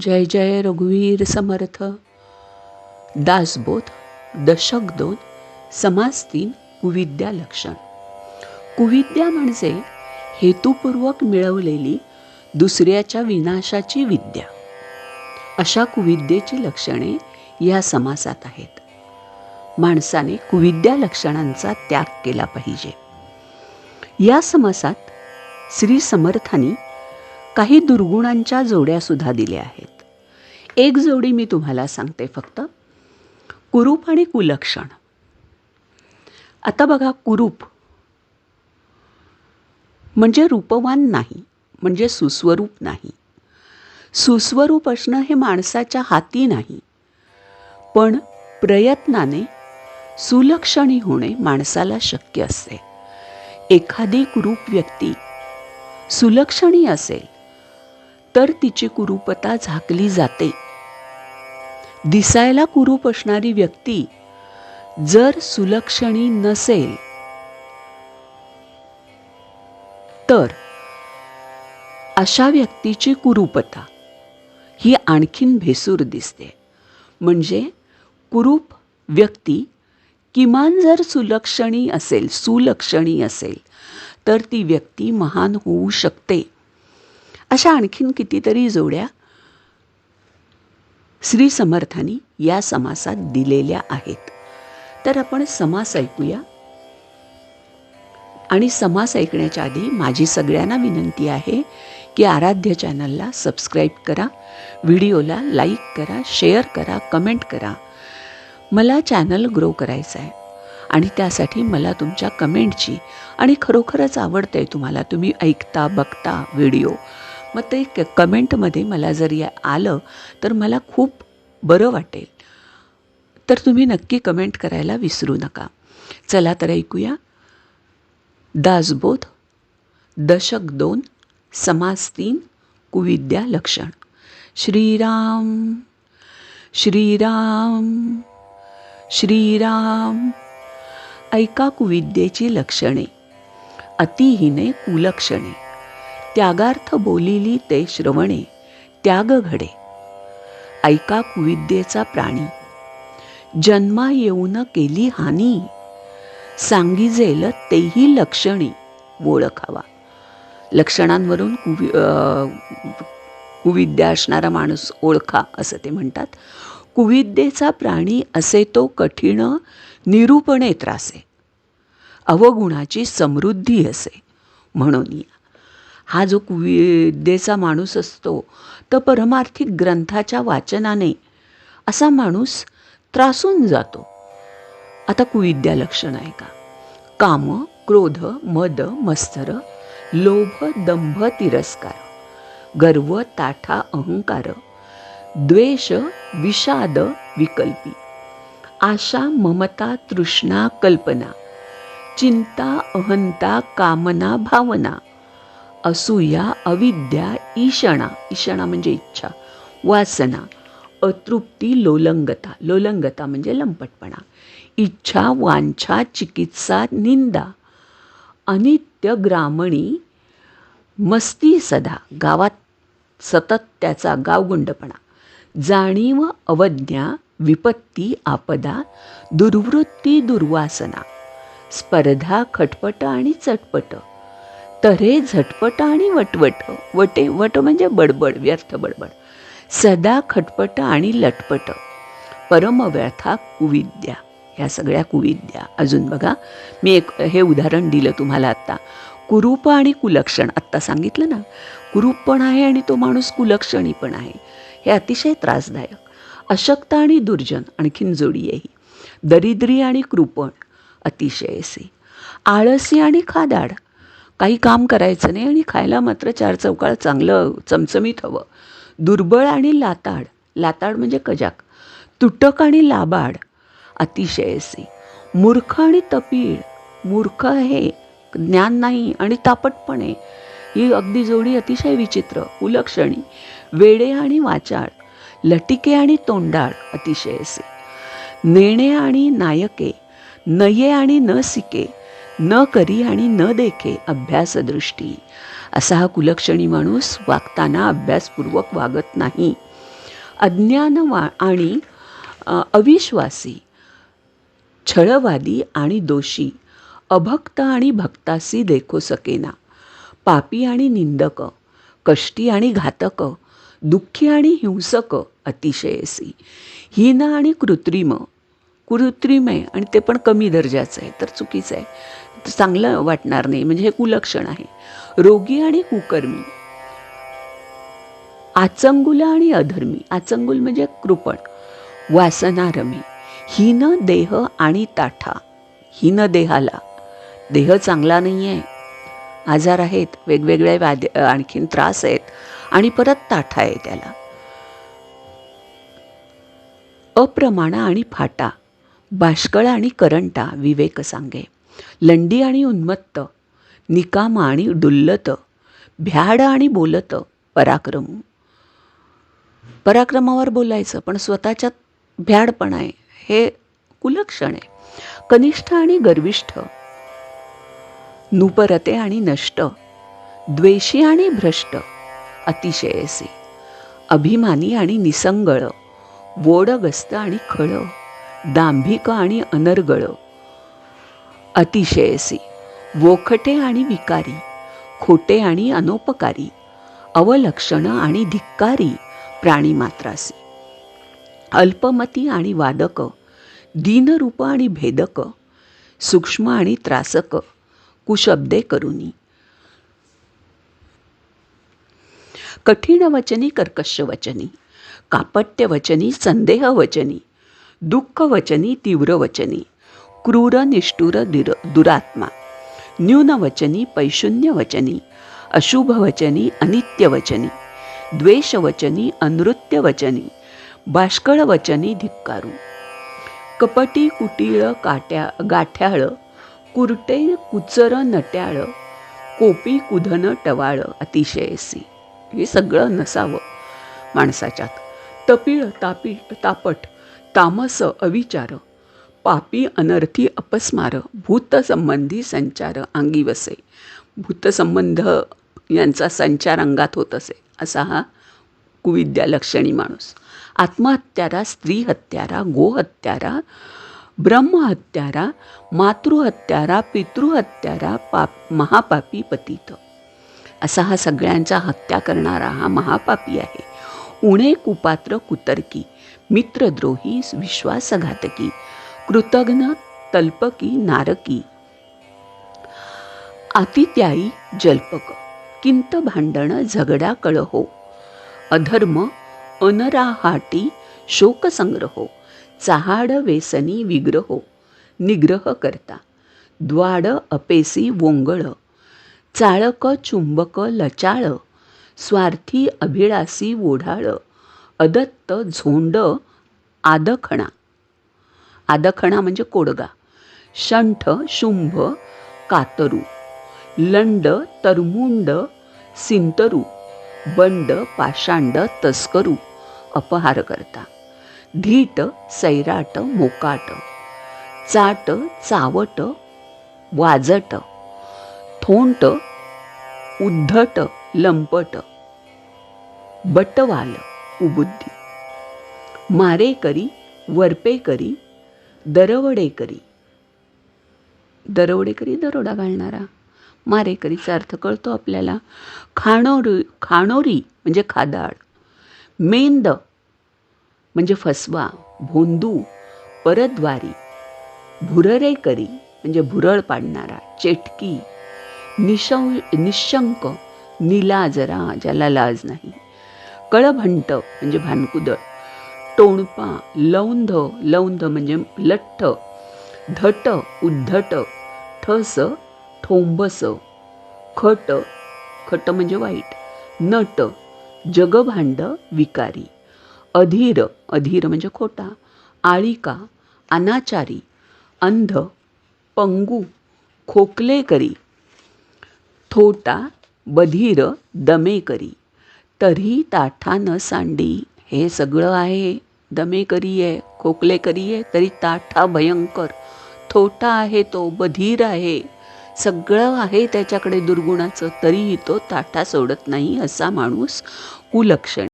जय जय रघुवीर समर्थ. दासबोध दशक दोन समास तीन कुविद्या लक्षण. कुविद्या म्हणजे हेतुपूर्वक मिळवलेली दुसऱ्याच्या विनाशाची विद्या. अशा कुविद्येची लक्षणे या समासात आहेत. माणसाने कुविद्या लक्षणांचा त्याग केला पाहिजे. या समासात श्री समर्थानी काही दुर्गुणांच्या जोड्यासुद्धा दिल्या आहेत. एक जोडी मी तुम्हाला सांगते फक्त. कुरूप आणि कुलक्षण. आता बघा कुरूप. म्हणजे रूपवान नाही म्हणजे सुस्वरूप नाही. सुस्वरूप असणं हे माणसाच्या हाती नाही. पण प्रयत्नाने सुलक्षणी होणे माणसाला शक्य असते. एखादी कुरूप व्यक्ती सुलक्षणी असेल तर तिची कुरूपता झाकली जाते. दिसायला कुरूप असणारी व्यक्ती जर सुलक्षणी नसेल तर अशा व्यक्तीची कुरूपता ही आणखीन भेसूर दिसते. म्हणजे कुरूप व्यक्ती किमान जर सुलक्षणी असेल सुलक्षणी असेल तर ती व्यक्ती महान होऊ शकते. अशा आणखीन कितीतरी जोड्या श्री समर्थानी या समासात दिलेल्या आहेत. तर आपण समास ऐकूया. आणि समास ऐकण्याच्या आधी माझी सगळ्यांना विनंती आहे की आराध्य चॅनलला सबस्क्राईब करा व्हिडिओला लाईक करा शेअर करा कमेंट करा. मला चॅनल ग्रो करायचं आहे आणि त्यासाठी मला तुमच्या कमेंटची आणि खरोखरच आवडतं आहे तुम्हाला तुम्ही ऐकता बघता व्हिडिओ. मग ते क कमेंटमध्ये मला जर या आलं तर मला खूप बरं वाटेल. तर तुम्ही नक्की कमेंट करायला विसरू नका. चला तर ऐकूया. दासबोध दशक दोन समास तीन कुविद्या लक्षण. श्रीराम श्रीराम श्रीराम. ऐका कुविद्येची लक्षणे अतिहीने कुलक्षणे. त्यागार्थ बोलिली ते श्रवणे त्याग घडे. ऐका कुविद्येचा प्राणी. जन्मा येऊन केली हानी सांगिजेल तेही लक्षणी ओळखावा. लक्षणांवरून कुवि कुविद्या असणारा माणूस ओळखा असं ते म्हणतात. कुविद्येचा प्राणी असे तो कठीण निरूपणे त्रासे. अवगुणाची समृद्धी असे म्हणून हा जो कुविद्येचा माणूस असतो तर परमार्थिक ग्रंथाच्या वाचनाने असा माणूस त्रासून जातो. आता कुविद्या लक्षण आहे का? काम क्रोध मद मत्सर लोभ दंभ तिरस्कार गर्व ताठा अहंकार द्वेष विषाद विकल्पी आशा ममता तृष्णा कल्पना चिंता अहंता कामना भावना असूया अविद्या ईशणा ईशणा म्हणजे इच्छा. वासना अतृप्ती लोलंगता. लोलंगता म्हणजे लंपटपणा. इच्छा वांछा चिकित्सा निंदा. अनित्य ग्रामणी मस्ती सदा. गावात सतत त्याचा गावगुंडपणा. जाणीव अवज्ञा विपत्ती आपदा दुर्वृत्ती दुर्वासना. स्पर्धा खटपट आणि चटपट. तरे झटपट आणि वटवट. वटे वट म्हणजे बडबड व्यर्थ बडबड. सदा खटपट आणि लटपट. परमव्यथा कुविद्या. ह्या सगळ्या कुविद्या. अजून बघा मी एक हे उदाहरण दिलं तुम्हाला आत्ता कुरूप आणि कुलक्षण. आत्ता सांगितलं ना? कुरूप पण आहे आणि तो माणूस कुलक्षणी पण आहे. हे अतिशय त्रासदायक. अशक्त आणि दुर्जन. आणखीन जोडी आहे दरिद्री आणि कृपण. अतिशय असे. आळसी आणि खादाड. काही काम करायचं नाही आणि खायला मात्र चार चौकाळ चांगलं चमचमीत हवं. दुर्बळ आणि लाताड. लाताड म्हणजे कजाक. तुटक आणि लाबाड. अतिशय असे. मूर्ख आणि तपीळ. मूर्ख आहे ज्ञान नाही आणि तापटपणे. ही अगदी जोडी अतिशय विचित्र उलक्षणी वेडे आणि वाचाळ लटिके आणि तोंडाळ अतिशय असे. नेणे आणि नायके. नये आणि न सिके न करी आणि न देखे अभ्यासदृष्टी. असा हा कुलक्षणी माणूस वागताना अभ्यासपूर्वक वागत नाही. अज्ञान वा आणि अविश्वासी छळवादी आणि दोषी अभक्त आणि भक्तासी देखो सकेना. पापी आणि निंदक कष्टी आणि घातक दुःखी आणि हिंसक अतिशयसी हीन आणि कृत्रिम कृत्रिम आहे आणि ते पण कमी दर्जाचं आहे. तर चुकीचं आहे. चांगलं वाटणार नाही. म्हणजे हे कुलक्षण आहे. रोगी आणि कुकर्मी. आचंगुल आणि अधर्मी. आचंगुल म्हणजे कृपण. वासनारमी. हीन देह आणि ताठा. हीन देहाला. देह चांगला नाही आहे. आजार आहेत. वेगवेगळे वाद आणखीन त्रास आहेत. आणि परत ताठा आहे त्याला. अप्रमाणा आणि फाटा. बाष्कळ आणि करंटा विवेक सांगे. लंडी आणि उन्मत्त निकामा आणि डुल्लत भ्याड आणि बोलत पराक्रम. पराक्रमावर बोलायचं पण स्वतःच्यात भ्याडपण आहे. हे कुलक्षण आहे. कनिष्ठ आणि गर्विष्ठ नुपरते आणि नष्ट द्वेषी आणि भ्रष्ट अतिशयसी अभिमानी आणि निसंगळ वोडगस्त आणि खळ. दांभिक आणि अनर्गळ. अतिशयसी वोखटे आणि विकारी खोटे आणि अनोपकारी अवलक्षण आणि धिक्कारी प्राणीमात्रासी. अल्पमती आणि वादक दीनरूप आणि भेदक सूक्ष्म आणि त्रासक कुशब्दे करुनी कठीण वचनी कर्कश वचनी कापट्य वचनी संदेह वचनी दुःख वचनी तीव्र वचनी क्रूर निष्ठुर दुर दुरात्मा न्यूनवचनी पैशून्य वचनी अशुभ वचनी अनित्य वचनी अनृत्य वचनी बाष्कळ वचनी धिक्कारू कपटी कुटीळ काट्या गाठ्याळ कुरटे कुचर नट्याळ कोपी कुधन टवाळ अतिशयसी हे सगळं नसावं माणसाच्यात. तपीळ तापी तापट तामस अविचार पापी अनर्थी अपस्मार भूतसंबंधी संचार अंगी वसे भूतसंबंध यांचा संचार अंगात होत असे असा हा कुविद्या लक्षणी माणूस. आत्महत्यारा स्त्री हत्यारा गोहत्यारा ब्रह्महत्यारा मातृहत्यारा पितृहत्यारा पाप महापापी पतित. असा हा सगळ्यांचा हत्या करणारा हा महापापी आहे. उणे कुपात्र कुतर्की मित्रद्रोही विश्वासघातकी कृतघ्न तल्पकी नारकी। आतित्यायी जल्पक किंत भांडण झगडा कळहो। अधर्म अनराहाटी शोकसंग्रहो चहाड वेसनी विग्रहो निग्रह करता द्वाड अपेसी वोंगळ चाळक चुंबक लचाळ स्वार्थी अभिळासी ओढाळं अदत्त झोंड आदखणा. आदखणा म्हणजे कोडगा. शंठ शुंभ कातरू. लंड तरमुंड सिंतरू. बंड पाषांड तस्करू. अपहार करता धीट सैराट मोकाट. चाट चावट वाजट. थोंट उद्धट. लंपट बटवाल उबुद्धी. मारेकरी वरपेकरी दरवडेकरी दरवडेकरी दरोडा घालणारा. मारेकरीचा अर्थ कळतो आपल्याला. खाणोरी खाणोरी म्हणजे खादाड. मेंद म्हणजे फसवा भोंदू परद्वारी भुररेकरी म्हणजे भुरळ पाडणारा चेटकी. निशं निशंक निलाजरा ज्याला लाज नाही. कळभंट म्हणजे भानकुदळ. टोणपा लौंध लौंध म्हणजे लठ्ठ. धट उद्धट. ठस ठोंबस. खट खट म्हणजे वाईट. नट जगभांड विकारी. अधीर अधीर म्हणजे खोटा. आळिका अनाचारी. अंध पंगू खोकलेकरी थोटा बधीर दमेकरी तरी ताठा न सांडी. हे सगळं आहे दमेकरी आहे खोकलेकरी आहे तरी ताठा भयंकर. थोटा आहे तो बधीर आहे. सगळं आहे त्याच्याकडे दुर्गुणाचं तरीही तो ताठा सोडत नाही असा माणूस कुलक्षण.